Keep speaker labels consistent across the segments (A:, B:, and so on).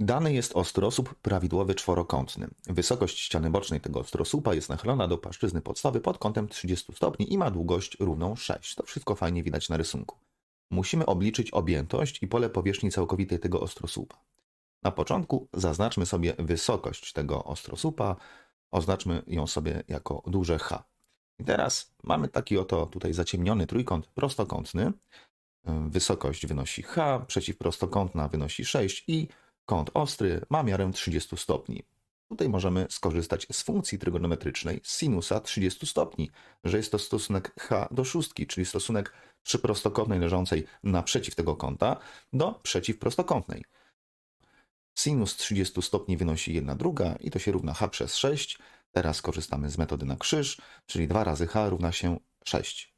A: Dany jest ostrosłup prawidłowy czworokątny. Wysokość ściany bocznej tego ostrosłupa jest nachylona do płaszczyzny podstawy pod kątem 30 stopni i ma długość równą 6. To wszystko fajnie widać na rysunku. Musimy obliczyć objętość i pole powierzchni całkowitej tego ostrosłupa. Na początku zaznaczmy sobie wysokość tego ostrosłupa. Oznaczmy ją sobie jako duże H. I teraz mamy taki oto tutaj zaciemniony trójkąt prostokątny. Wysokość wynosi H, przeciwprostokątna wynosi 6 i kąt ostry ma miarę 30 stopni. Tutaj możemy skorzystać z funkcji trygonometrycznej sinusa 30 stopni, że jest to stosunek H do szóstki, czyli stosunek przyprostokątnej leżącej naprzeciw tego kąta do przeciwprostokątnej. Sinus 30 stopni wynosi 1 druga i to się równa H przez 6. Teraz korzystamy z metody na krzyż, czyli 2 razy H równa się 6.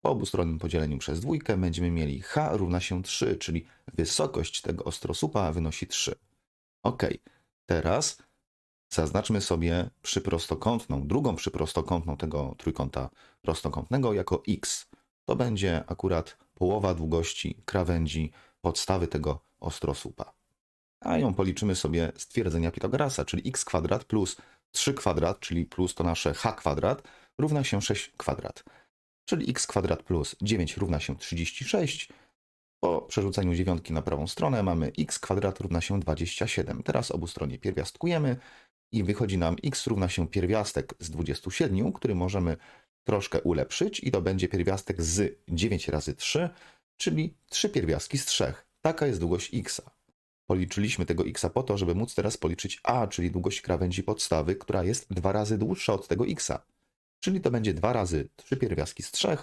A: Po obustronnym podzieleniu przez dwójkę będziemy mieli H równa się 3, czyli wysokość tego ostrosłupa wynosi 3. Ok, teraz zaznaczmy sobie przyprostokątną, drugą przyprostokątną tego trójkąta prostokątnego jako x. To będzie akurat połowa długości krawędzi podstawy tego ostrosłupa. A ją policzymy sobie z twierdzenia Pitagorasa, czyli x kwadrat plus 3 kwadrat, czyli plus to nasze h kwadrat, równa się 6 kwadrat czyli x kwadrat plus 9 równa się 36. Po przerzuceniu dziewiątki na prawą stronę mamy x kwadrat równa się 27. Teraz obu stronie pierwiastkujemy i wychodzi nam x równa się pierwiastek z 27, który możemy troszkę ulepszyć i to będzie pierwiastek z 9 razy 3, czyli 3 pierwiastki z 3. Taka jest długość x. Policzyliśmy tego x po to, żeby móc teraz policzyć a, czyli długość krawędzi podstawy, która jest dwa razy dłuższa od tego x. Czyli to będzie 2 razy 3 pierwiastki z 3,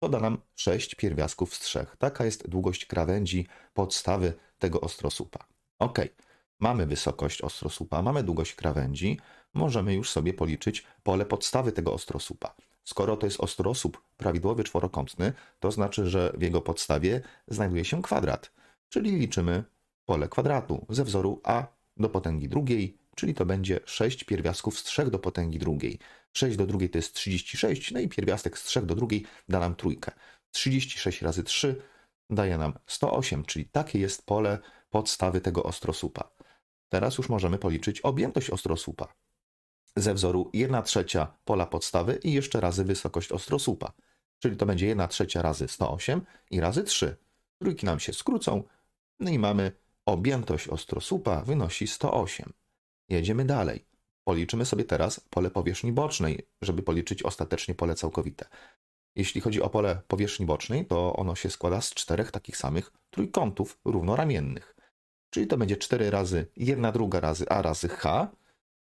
A: to da nam 6 pierwiastków z 3. Taka jest długość krawędzi podstawy tego ostrosłupa. Ok, mamy wysokość ostrosłupa, mamy długość krawędzi, możemy już sobie policzyć pole podstawy tego ostrosłupa. Skoro to jest ostrosłup prawidłowy czworokątny, to znaczy, że w jego podstawie znajduje się kwadrat, czyli liczymy pole kwadratu ze wzoru a do potęgi drugiej czyli to będzie 6 pierwiastków z 3 do potęgi drugiej. 6 do drugiej to jest 36, no i pierwiastek z 3 do drugiej da nam trójkę. 36 razy 3 daje nam 108, czyli takie jest pole podstawy tego ostrosłupa. Teraz już możemy policzyć objętość ostrosłupa. Ze wzoru 1 trzecia pola podstawy i jeszcze razy wysokość ostrosłupa. Czyli to będzie 1 trzecia razy 108 i razy 3. Trójki nam się skrócą, no i mamy objętość ostrosłupa wynosi 108. Jedziemy dalej. Policzymy sobie teraz pole powierzchni bocznej, żeby policzyć ostatecznie pole całkowite. Jeśli chodzi o pole powierzchni bocznej, to ono się składa z czterech takich samych trójkątów równoramiennych. Czyli to będzie 4 razy 1 druga razy a razy h.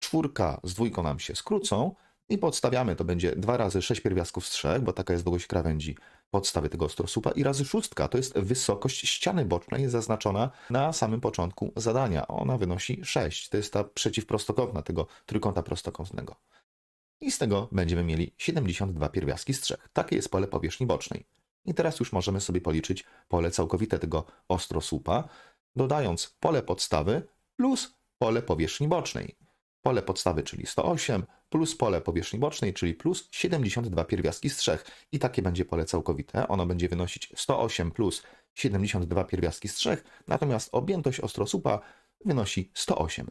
A: Czwórka z dwójką nam się skrócą, i podstawiamy, to będzie 2 razy 6 pierwiastków z 3, bo taka jest długość krawędzi podstawy tego ostrosłupa i razy szóstka, to jest wysokość ściany bocznej zaznaczona na samym początku zadania. Ona wynosi 6, to jest ta przeciwprostokątna tego trójkąta prostokątnego. I z tego będziemy mieli 72 pierwiastki z 3. Takie jest pole powierzchni bocznej. I teraz już możemy sobie policzyć pole całkowite tego ostrosłupa, dodając pole podstawy plus pole powierzchni bocznej. Pole podstawy, czyli 108, plus pole powierzchni bocznej, czyli plus 72 pierwiastki z 3. I takie będzie pole całkowite. Ono będzie wynosić 108 plus 72 pierwiastki z 3, natomiast objętość ostrosłupa wynosi 108.